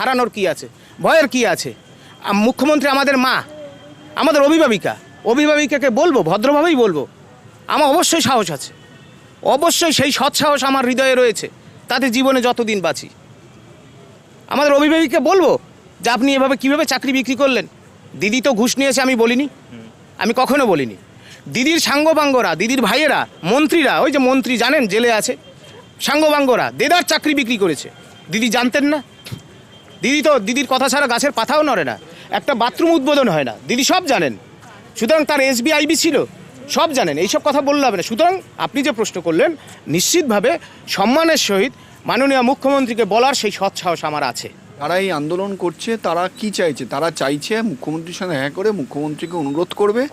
হারানোর কি আছে? ভয়ের কি আছে? মুখ্যমন্ত্রী আমাদের মা, আমাদের অভিভাবিকা। অভিভাবিকাকে বলব, ভদ্রভাবেই বলব, আমার অবশ্যই সাহস আছে। অবশ্যই সেই সৎসাহস আমার হৃদয়ে রয়েছে, তাতে জীবনে যতদিন বাঁচি। আমাদের অভিভাবিককে বলব যে আপনি এভাবে কীভাবে চাকরি বিক্রি করলেন? দিদি তো ঘুষ নিয়েছে, আমি বলিনি। আমি কখনো বলিনি। দিদির সাঙ্গবাঙ্গরা দিদির ভাইয়েরা, মন্ত্রীরা, ওই যে মন্ত্রী জানেন, জেলে আছে সাঙ্গবাঙ্গরা দেদার চাকরি বিক্রি করেছে। দিদি জানতেন না দিদি তো দিদির কথা ছাড়া গাছের পাতাও নড়ে না। একটা বাথরুম উদ্বোধন হয় না। দিদি সব জানেন। সুতরাং তার এসবিআইবি ছিল, সব জানেন। এইসব কথা বললে হবে না। সুতরাং আপনি যে প্রশ্ন করলেন, নিশ্চিতভাবে সম্মানের সহিত মাননীয় মুখ্যমন্ত্রীকে বলার সেই সৎসাহস আমার আছে। তারা এই আন্দোলন করছে, তারা কি চাইছে? তারা চাইছে মুখ্যমন্ত্রীর সঙ্গে দেখা করে মুখ্যমন্ত্রীকে অনুরোধ করবে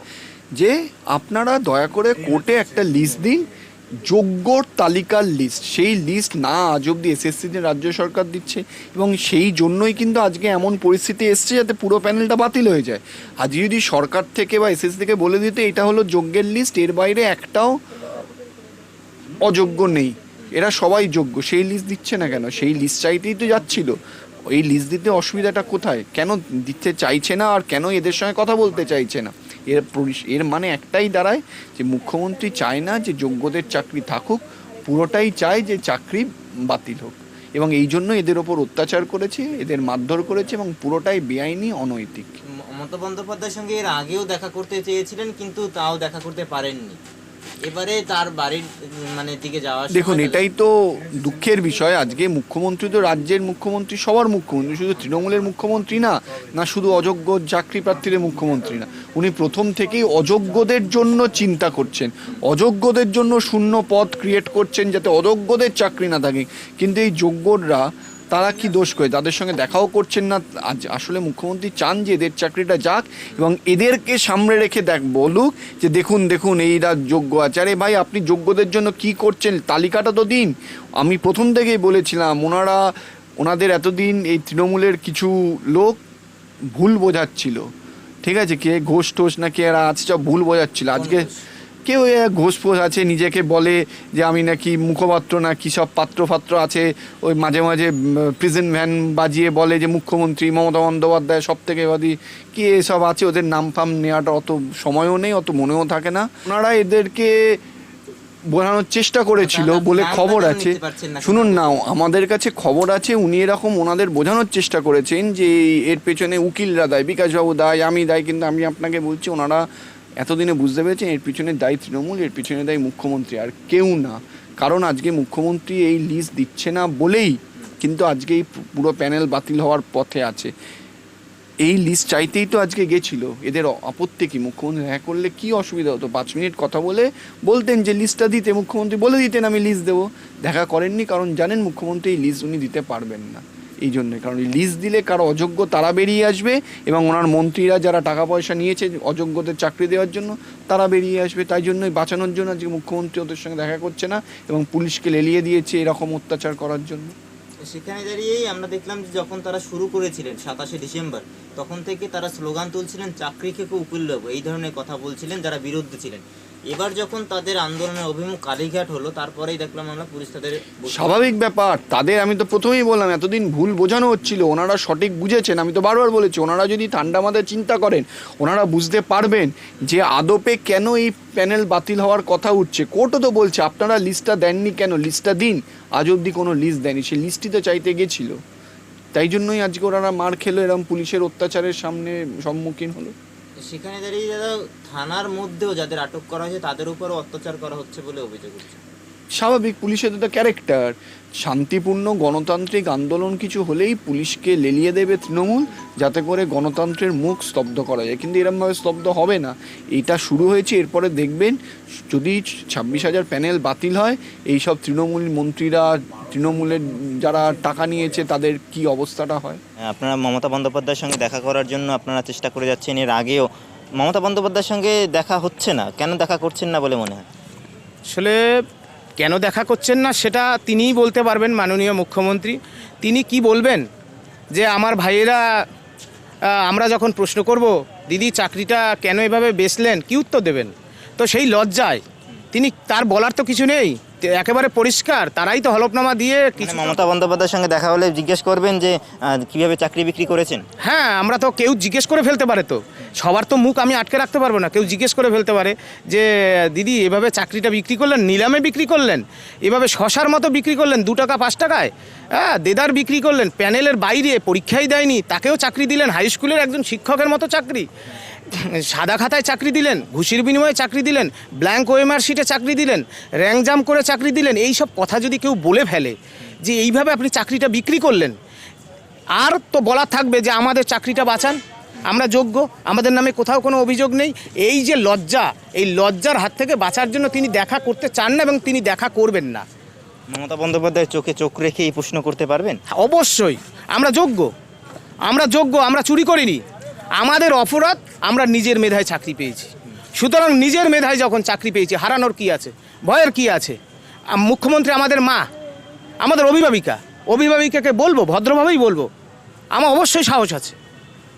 যে আপনারা দয়া করে কোর্টে একটা লিস্ট দিন যোগ্যর তালিকার লিস্ট সেই লিস্ট না আজ অব্দি এসএসসিতে রাজ্য সরকার দিচ্ছে এবং সেই জন্যই কিন্তু আজকে এমন পরিস্থিতি এসছে যাতে পুরো প্যানেলটা বাতিল হয়ে যায়। আজ যদি সরকার থেকে বা এসএসসি থেকে বলে দিতে, এটা হলো যোগ্যের লিস্ট এর বাইরে একটাও অযোগ্য নেই। এরা সবাই যোগ্য, সেই লিস্ট দিচ্ছে না কেন? সেই লিস্ট চাইতেই তো যাচ্ছিল। এই লিস্ট দিতে অসুবিধাটা কোথায়? কেন দিতে চাইছে না আর কেন এদের সঙ্গে কথা বলতে চাইছে না? এর এর মানে একটাই দাঁড়ায় যে মুখ্যমন্ত্রী চায় না যে যোগ্যদের চাকরি থাকুক, পুরোটাই চায় যে চাকরি বাতিল হোক। এবং এই জন্য এদের ওপর অত্যাচার করেছে, এদের মারধর করেছে এবং পুরোটাই বেআইনি, অনৈতিক। মমতা বন্দ্যোপাধ্যায়ের সঙ্গে এর আগেও দেখা করতে চেয়েছিলেন, কিন্তু তাও দেখা করতে পারেননি। এবারে তার বাড়ির মানে দিকে সময় দেখুন এটাই তো দুঃখের বিষয়। আজকে মুখ্যমন্ত্রী তো রাজ্যের মুখ্যমন্ত্রী সবার মুখ্যমন্ত্রী। শুধু তৃণমূলের মুখ্যমন্ত্রী না না শুধু অযোগ্য চাকরি প্রার্থীদের মুখ্যমন্ত্রী না উনি প্রথম থেকেই অযোগ্যদের জন্য চিন্তা করছেন। অযোগ্যদের জন্য শূন্য পদ ক্রিয়েট করছেন যাতে অযোগ্যদের চাকরি না থাকে। কিন্তু এই যোগ্যরা তারা কি দোষ করে? তাদের সঙ্গে দেখাও করছেন না। আজ আসলে মুখ্যমন্ত্রী চান যে এদের চাকরিটা যাক এবং এদেরকে সামনে রেখে দেখ, বলুক যে দেখুন দেখুন, এইরা যোগ্য আছে। আরে ভাই, আপনি যোগ্যদের জন্য কি করছেন? তালিকাটা তো দিন। আমি প্রথম থেকেই বলেছিলাম, ওনারা, ওনাদের এতদিন এই তৃণমূলের কিছু লোক ভুল বোঝাচ্ছিল। ঠিক আছে? কে ঘোষ টোষ না কে এরা আছে, সব ভুল বোঝাচ্ছিল। আজকে কেউ ঘোষ ফোষ আছে নিজেকে বলে যে আমি নাকি মুখপাত্র না কী সব পাত্র ফাত্র আছে? ওই মাঝে মাঝে প্রিজেন্ট ভ্যান বাজিয়ে বলে যে মুখ্যমন্ত্রী মমতা বন্দ্যোপাধ্যায় সব থেকে বাদি। কি এসব আছে? ওদের নাম ফাম নেওয়াটা অত সময়ও নেই অত মনেও থাকে না। ওনারা এদেরকে বোঝানোর চেষ্টা করেছিল বলে খবর আছে? শুনুন না আমাদের কাছে খবর আছে উনি এরকম ওনাদের বোঝানোর চেষ্টা করেছেন যে এর পেছনে উকিলরা দায় বিকাশবাবু দায় আমি দায় কিন্তু আমি আপনাকে বলছি ওনারা এতদিনে বুঝতে পেরেছেন, এর পিছনে দায়ী তৃণমূল, এর পিছনে দায়ী মুখ্যমন্ত্রী, আর কেউ না। কারণ আজকে মুখ্যমন্ত্রী এই লিস্ট দিচ্ছে না বলেই কিন্তু আজকে এই পুরো প্যানেল বাতিল হওয়ার পথে আছে। এই লিস্ট চাইতেই তো আজকে গেছিল। এদের আপত্তি কি? মুখ্যমন্ত্রী হ্যাঁ করলে কি অসুবিধা হতো? পাঁচ মিনিট কথা বলে বলতেন যে লিস্টটা দিতে। মুখ্যমন্ত্রী বলে দিতেন, আমি লিস্ট দেবো। দেখা করেননি, কারণ জানেন মুখ্যমন্ত্রী এই লিস্ট উনি দিতে পারবেন না। এই জন্যে কারণ লিস্ট দিলে কারও অযোগ্য তারা বেরিয়ে আসবে এবং ওনার মন্ত্রীরা যারা টাকা পয়সা নিয়েছে অযোগ্যদের চাকরি দেওয়ার জন্য, তারা বেরিয়ে আসবে। তাই জন্যই বাঁচানোর জন্য আজকে মুখ্যমন্ত্রী ওদের সঙ্গে দেখা করছে না এবং পুলিশকে লেলিয়ে দিয়েছে এরকম অত্যাচার করার জন্য। সেখানে দাঁড়িয়েই আমরা দেখলাম যে যখন তারা শুরু করেছিলেন সাতাশে ডিসেম্বর, তখন থেকে তারা স্লোগান তুলছিলেন চাকরি থেকে উকিল এই ধরনের কথা বলছিলেন, যারা বিরুদ্ধে ছিলেন। এবার যখন তাদের আন্দোলনের অভিমুখ কালীঘাট হলো, তারপরেই দেখলাম আমরা পুলিশ তাদের স্বাভাবিক ব্যাপার, তাদের আমি তো প্রথমেই বললাম, এতদিন ভুল বোঝানো হচ্ছিল, ওনারা সঠিক বুঝেছেন, আমি তো বারবার বলেছি, ওনারা যদি ঠান্ডা মাথায় চিন্তা করেন, ওনারা বুঝতে পারবেন যে আদপে কেন এই প্যানেল বাতিল হওয়ার কথা উঠছে। কোর্টও তো বলছে, আপনারা লিস্টটা দেননি কেন? লিস্টটা দিন। আজ অবধি কোনো লিস্ট দেয়নি, সেই লিস্টই তো চাইতে গেছিল। তাই জন্যই আজকে ওনারা মার খেলো এরকম পুলিশের অত্যাচারের সামনে সম্মুখীন হলো। সেখানে দাঁড়িয়ে দাদা, থানার মধ্যেও যাদের আটক করা হয়েছে, তাদের উপরও অত্যাচার করা হচ্ছে বলে অভিযোগ হচ্ছে স্বাভাবিক, পুলিশের তো ক্যারেক্টার শান্তিপূর্ণ গণতান্ত্রিক আন্দোলন কিছু হলেই পুলিশকে লেলিয়ে দেবে তৃণমূল, যাতে করে গণতন্ত্রের মুখ স্তব্ধ করা যায়। কিন্তু এরমভাবে স্তব্ধ হবে না। এটা শুরু হয়েছে, এরপরে দেখবেন যদি ছাব্বিশ হাজার প্যানেল বাতিল হয় এই সব তৃণমূল মন্ত্রীরা তৃণমূলের যারা টাকা নিয়েছে তাদের কি অবস্থাটা হয়? হ্যাঁ, আপনারা মমতা বন্দ্যোপাধ্যায়ের সঙ্গে দেখা করার জন্য আপনারা চেষ্টা করে যাচ্ছেন। এর আগেও মমতা বন্দ্যোপাধ্যায়ের সঙ্গে দেখা হচ্ছে না। কেন দেখা করছেন না বলে মনে হয়? আসলে কেন দেখা করছেন না সেটা তিনিই বলতে পারবেন মাননীয় মুখ্যমন্ত্রী। তিনি কি বলবেন? যে আমার ভাইয়েরা আমরা যখন প্রশ্ন করব দিদি চাকরিটা কেন এভাবে বেচলেন? কি উত্তর দেবেন? তো সেই লজ্জায় তিনি তার বলার তো কিছু নেই। একেবারে পরিষ্কার তারাই তো হলফনামা দিয়ে মানে কিছু মমতা বন্দ্যোপাধ্যায়ের সঙ্গে দেখা হলে জিজ্ঞেস করবেন যে কীভাবে চাকরি বিক্রি করেছেন? হ্যাঁ আমরা তো কেউ জিজ্ঞেস করে ফেলতে পারে তো। সবার তো মুখ আমি আটকে রাখতে পারব না। কেউ জিজ্ঞেস করে ফেলতে পারে যে, দিদি, এভাবে চাকরিটা বিক্রি করলেন? নিলামে বিক্রি করলেন? এভাবে শশার মতো বিক্রি করলেন? দু টাকা, পাঁচ টাকায়? হ্যাঁ দেদার বিক্রি করলেন? প্যানেলের বাইরে পরীক্ষাই দেয়নি। তাকেও চাকরি দিলেন? হাই স্কুলের একজন শিক্ষকের মতো চাকরি। সাদা খাতায় চাকরি দিলেন? ঘুষির বিনিময়ে চাকরি দিলেন? ব্ল্যাঙ্ক ওয়েমার শিটে চাকরি দিলেন? র্যাংজাম করে চাকরি দিলেন? এই সব কথা যদি কেউ বলে ফেলে যে, এইভাবে আপনি চাকরিটা বিক্রি করলেন? আর তো বলা থাকবে যে, আমাদের চাকরিটা বাঁচান। আমরা যোগ্য আমাদের নামে কোথাও কোনো অভিযোগ নেই। এই যে লজ্জা এই লজ্জার হাত থেকে বাঁচার জন্য তিনি দেখা করতে চান না এবং তিনি দেখা করবেন না। মমতা বন্দ্যোপাধ্যায় চোখে চোখ রেখে এই প্রশ্ন করতে পারবেন? অবশ্যই। আমরা যোগ্য। আমরা যোগ্য আমরা চুরি করিনি। আমাদের অপরাধ আমরা নিজের মেধায় চাকরি পেয়েছি। সুতরাং নিজের মেধায় যখন চাকরি পেয়েছি হারানোর কি আছে? ভয়ের কি আছে? মুখ্যমন্ত্রী আমাদের মা আমাদের অভিভাবিকা। অভিভাবিকাকে বলব ভদ্রভাবেই বলব। আমার অবশ্যই সাহস আছে।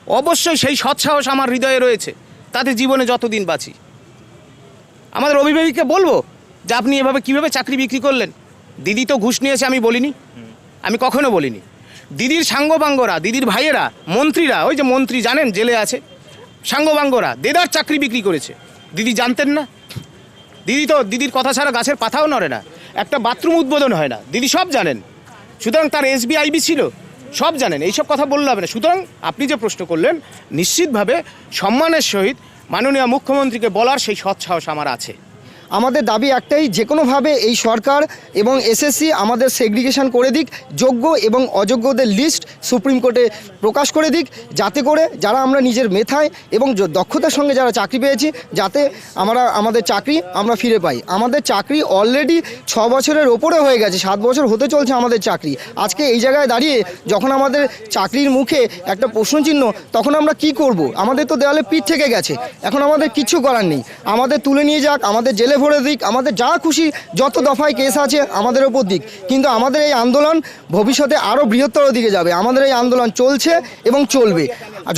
অবশ্যই সেই সৎসাহস আমার হৃদয়ে রয়েছে। তাতে জীবনে যতদিন বাঁচি। আমাদের অভিভাবিককে বলব যে আপনি এভাবে কীভাবে চাকরি বিক্রি করলেন? দিদি তো ঘুষ নিয়েছে, আমি বলিনি। আমি কখনো বলিনি। দিদির সাঙ্গবাঙ্গরা, দিদির ভাইয়েরা, মন্ত্রীরা, ওই যে মন্ত্রী জানেন, জেলে আছে। সাঙ্গবাঙ্গরা, দেদার চাকরি বিক্রি করেছে। দিদি জানতেন না। দিদি তো, দিদির কথা ছাড়া গাছের পাতাও নড়ে না। একটা বাথরুম উদ্বোধন হয় না। দিদি সব জানেন। সুতরাং তার এসবিআইবি ছিল। সব জানেন এইসব কথা বললে হবে না। সুতরাং আপনি যে প্রশ্ন করলেন, নিশ্চিতভাবে সম্মানের সহিত মাননীয় মুখ্যমন্ত্রীকে বলার সেই সৎসাহস আমার আছে। আমাদের দাবি একটাই, যে কোনোভাবে এই সরকার এবং এসএসসি আমাদের সেগ্রিগেশন করে দিক, যোগ্য এবং অযোগ্যদের লিস্ট সুপ্রিম কোর্টে প্রকাশ করে দিক, যাতে করে যারা আমরা নিজের মেথায় এবং দক্ষতার সঙ্গে যারা চাকরি পেয়েছি, যাতে আমরা, আমাদের চাকরি আমরা ফিরে পাই। আমাদের চাকরি অলরেডি ছ বছরের ওপরে হয়ে গেছে, সাত বছর হতে চলছে আমাদের চাকরি। আজকে এই জায়গায় দাঁড়িয়ে যখন আমাদের চাকরির মুখে একটা প্রশ্নচিহ্ন, তখন আমরা কি করব? আমাদের তো দেওয়ালে পিঠ থেকে গেছে। এখন আমাদের কিচ্ছু করার নেই। আমাদের তুলে নিয়ে যাক, আমাদের জেলে ভরে দিক। আমাদের যা খুশি, যত দফায় কেস আছে, আমাদের ওপর দিক। কিন্তু আমাদের এই আন্দোলন ভবিষ্যতে আরও বৃহত্তর দিকে যাবে। আমাদের এই আন্দোলন চলছে এবং চলবে।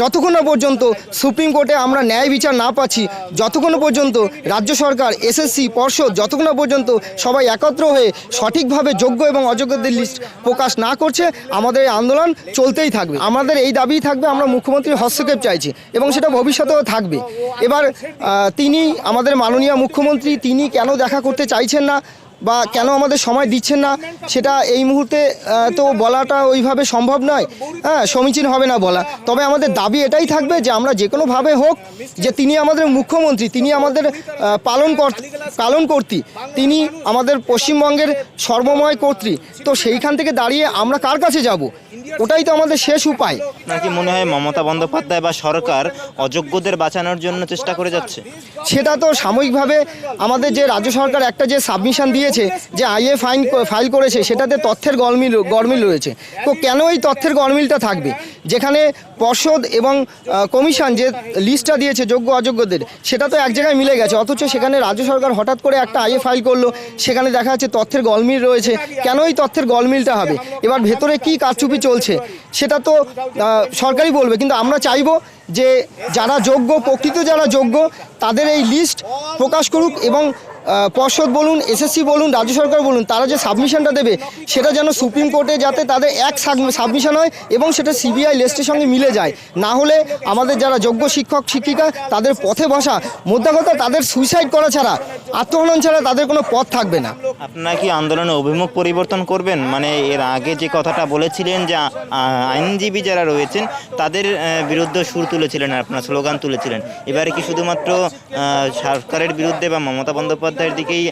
যতক্ষণ না পর্যন্ত সুপ্রিম কোর্টে আমরা ন্যায় বিচার না পাচ্ছি, যতক্ষণ পর্যন্ত রাজ্য সরকার, এসএসসি, পর্ষদ, যতক্ষণ না পর্যন্ত সবাই একত্র হয়ে সঠিকভাবে যোগ্য এবং অযোগ্যদের লিস্ট প্রকাশ না করছে, আমাদের এই আন্দোলন চলতেই থাকবে। আমাদের এই দাবিই থাকবে, আমরা মুখ্যমন্ত্রীর হস্তক্ষেপ চাইছি এবং সেটা ভবিষ্যতেও থাকবে। এবার তিনি আমাদের মাননীয় মুখ্যমন্ত্রী, তিনি কেন দেখা করতে চাইছেন না? বা কেন আমাদের সময় দিচ্ছেন না সেটা এই মুহূর্তে তো বলাটা ওইভাবে সম্ভব নয়। হ্যাঁ সমীচীন হবে না বলা। তবে আমাদের দাবি এটাই থাকবে যে আমরা যে কোনোভাবে হোক যে তিনি আমাদের মুখ্যমন্ত্রী তিনি আমাদের পালন কর পালন কর্তী তিনি আমাদের পশ্চিমবঙ্গের সর্বময় কর্ত্রী তো সেইখান থেকে দাঁড়িয়ে আমরা কার কাছে যাব? ওটাই তো আমাদের শেষ উপায়। আপনার কি মনে হয় মমতা বন্দ্যোপাধ্যায় বা সরকার অযোগ্যদের বাঁচানোর জন্য চেষ্টা করে যাচ্ছে? সেটা তো সাময়িকভাবে আমাদের যে রাজ্য সরকার একটা যে সাবমিশন দিয়েছে যে আইএ ফাইন ফাইল করেছে, সেটাতে তথ্যের গরমিল গরমিল রয়েছে। তো কেন এই তথ্যের গরমিলটা থাকবে? যেখানে পর্ষদ এবং কমিশন যে লিস্টটা দিয়েছে যোগ্য অযোগ্যদের, সেটা তো এক জায়গায় মিলে গেছে। অথচ সেখানে রাজ্য সরকার হঠাৎ করে একটা আইএ ফাইল করল, সেখানে দেখা যাচ্ছে তথ্যের গলমিল রয়েছে। কেন এই তথ্যের গলমিলটা হবে? এবার ভেতরে কি কারচুপি চলছে, সেটা তো সরকারই বলবে। কিন্তু আমরা চাইব যে যারা যোগ্য, প্রকৃত যারা যোগ্য, তাদের এই লিস্ট প্রকাশ করুক এবং পর্ষদ বলুন এসএসসি বলুন, রাজ্য সরকার বলুন, তারা যে সাবমিশনটা দেবে, সেটা যেন সুপ্রিম কোর্টে যাতে তাদের এক সাবমিশন হয় এবং সেটা সিবিআই লিস্টের সঙ্গে মিলে যায়। না হলে আমাদের যারা যোগ্য শিক্ষক, শিক্ষিকা, তাদের পথে বসা, মোদ্দা কথা, তাদের সুইসাইড করা ছাড়া, আত্মহনন ছাড়া তাদের কোনো পথ থাকবে না। আপনারা কি আন্দোলনে অভিমুখ পরিবর্তন করবেন? মানে এর আগে যে কথাটা বলেছিলেন যে আইনজীবী যারা রয়েছেন, তাদের বিরুদ্ধে সুর তুলেছিলেন আপনারা স্লোগান তুলেছিলেন। এবারে কি শুধুমাত্র সরকারের বিরুদ্ধে বা মমতা বন্দ্যোপাধ্যায়ের দিকেই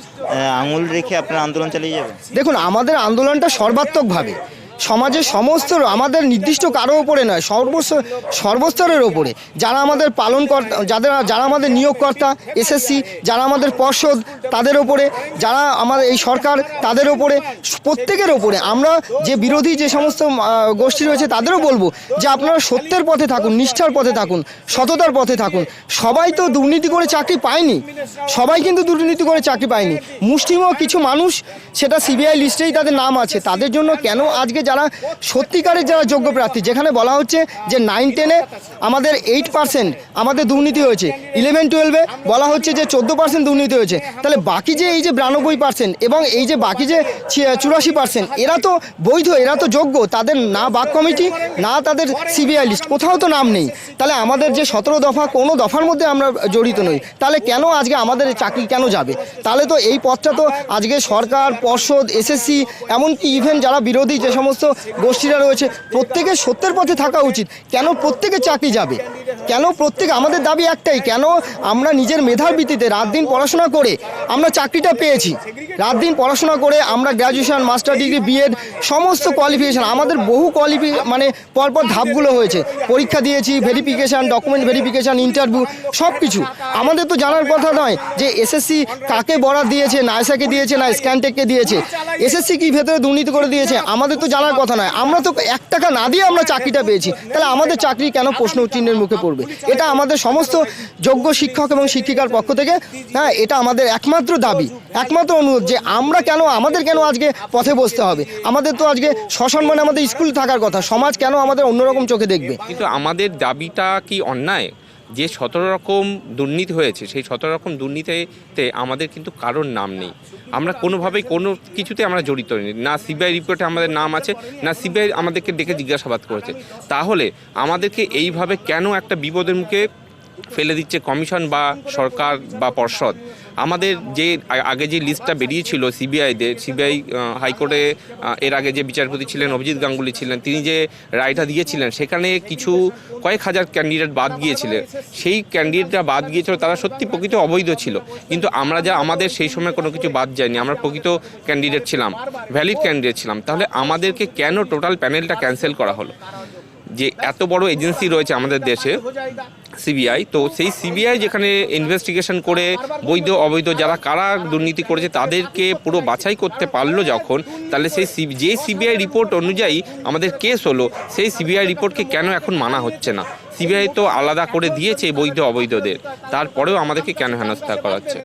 আঙুল রেখে আপনার আন্দোলন চালিয়ে যাবে দেখুন আমাদের আন্দোলনটা সর্বাত্মকভাবে। সমাজের সমস্ত আমাদের নির্দিষ্ট কারও ওপরে নয় সর্বস্ব সর্বস্তরের ওপরে যারা আমাদের পালন কর্তা যাদের, যারা আমাদের নিয়োগকর্তা, এসএসসি, যারা আমাদের পর্ষদ, তাদের ওপরে যারা আমাদের এই সরকার, তাদের ওপরে প্রত্যেকের ওপরে আমরা যে বিরোধী যে সমস্ত গোষ্ঠী রয়েছে, তাদেরও বলব যে আপনারা সত্যের পথে থাকুন, নিষ্ঠার পথে থাকুন, সততার পথে থাকুন। সবাই তো দুর্নীতি করে চাকরি পায়নি। সবাই কিন্তু দুর্নীতি করে চাকরি পায়নি। মুষ্টিমেয় কিছু মানুষ, সেটা সিবিআই লিস্টেই তাদের নাম আছে। তাদের জন্য কেন আজকে যারা সত্যিকারের যারা যোগ্য প্রার্থী, যেখানে বলা হচ্ছে যে নাইন টেনে আমাদের এইট পার্সেন্ট আমাদের দুর্নীতি হয়েছে ইলেভেন টুয়েলভে বলা হচ্ছে যে চোদ্দ পার্সেন্ট দুর্নীতি হয়েছে। তাহলে বাকি যে এই যে বিরানব্বই পার্সেন্ট এবং এই যে বাকি যে চুরাশি পার্সেন্ট এরা তো বৈধ, এরা তো যোগ্য, তাদের না বাক কমিটি, না তাদের সিবিআই লিস্ট কোথাও তো নাম নেই। তাহলে আমাদের যে সতেরো দফা, কোনো দফার মধ্যে আমরা জড়িত নই। তাহলে কেন আজকে আমাদের চাকরি কেন যাবে? তাহলে তো এই পথটা তো আজকে সরকার, পর্ষদ এসএসসি এমনকি ইভেন যারা বিরোধী যে সমস্ত গোষ্ঠীরা রয়েছে। প্রত্যেকের সত্যের পথে থাকা উচিত। কেন প্রত্যেকে চাকরি যাবে? কেন প্রত্যেক আমাদের দাবি একটাই, কেন আমরা নিজের মেধার ভিত্তিতে রাত দিন পড়াশোনা করে আমরা চাকরিটা পেয়েছি। রাত দিন পড়াশোনা করে আমরা graduation master degree B Ed সমস্ত কোয়ালিফিকেশান আমাদের বহু কোয়ালিফি মানে পরপর ধাপগুলো হয়েছে। পরীক্ষা দিয়েছি ভেরিফিকেশান ডকুমেন্ট ভেরিফিকেশান ইন্টারভিউ সব কিছু আমাদের তো জানার কথা নয় যে এসএসসি কাকে বরাদ দিয়েছে নাইসাকে দিয়েছে, না স্ক্যানটেককে দিয়েছে। এসএসসি কি ভেতরে দুর্নীতি করে দিয়েছে, আমাদের তো জানার কথা নয়। আমরা তো এক টাকা না দিয়ে আমরা চাকরিটা পেয়েছি। তাহলে আমাদের চাকরি কেন প্রশ্ন চিহ্নের মুখে পড়বে এটা আমাদের সমস্ত যোগ্য শিক্ষক এবং শিক্ষিকার পক্ষ থেকে হ্যাঁ এটা আমাদের একমাত্র দাবি, একমাত্র অনুরোধ যে আমরা কেন, আমাদের কেন আজকে পথে বসতে হবে? আমাদের তো আজকে সসম্মানে আমাদের স্কুল থাকার কথা, সমাজ কেন আমাদের অন্যরকম চোখে দেখবে? কিন্তু আমাদের দাবিটা কি অন্যায়? যে সতেরো রকম দুর্নীতি হয়েছে, সেই সতেরো রকম দুর্নীতিতে আমাদের কিন্তু কারোর নাম নেই। আমরা কোনোভাবেই কোনো কিছুতে আমরা জড়িত নেই না সিবিআই রিপোর্টে আমাদের নাম আছে, না সিবিআই আমাদেরকে ডেকে জিজ্ঞাসাবাদ করেছে। তাহলে আমাদেরকে এইভাবে কেন একটা বিপদের মুখে ফেলে দিচ্ছে কমিশন বা সরকার বা পর্ষদ। আমাদের যে আগে যে লিস্টটা বেরিয়েছিল সিবিআইদের সিবিআই হাইকোর্টে এর আগে যে বিচারপতি ছিলেন অভিজিৎ গাঙ্গুলি ছিলেন, তিনি যে রায়টা দিয়েছিলেন, সেখানে কিছু কয়েক হাজার ক্যান্ডিডেট বাদ গিয়েছিলেন সেই ক্যান্ডিডেটরা বাদ গিয়েছিল, তারা সত্যি প্রকৃত অবৈধ ছিল। কিন্তু আমরা যা, আমাদের সেই সময় কোনো কিছু বাদ যায়নি, আমরা প্রকৃত ক্যান্ডিডেট ছিলাম ভ্যালিড ক্যান্ডিডেট ছিলাম। তাহলে আমাদেরকে কেন টোটাল প্যানেলটা ক্যান্সেল করা হলো? যে এত বড় এজেন্সি রয়েছে আমাদের দেশে, সিবিআই, তো সেই সিবিআই যেখানে ইনভেস্টিগেশন করে বৈধ, অবৈধ যারা কারা দুর্নীতি করেছে তাদেরকে পুরো বাছাই করতে পারল যখন, তাহলে সেই যে সিবিআই রিপোর্ট অনুযায়ী আমাদের কেস হলো, সেই সিবিআই রিপোর্টকে কেন এখন মানা হচ্ছে না? সিবিআই তো আলাদা করে দিয়েছে বৈধ, অবৈধদের, তারপরেও আমাদেরকে কেন হেনস্থা করাচ্ছে?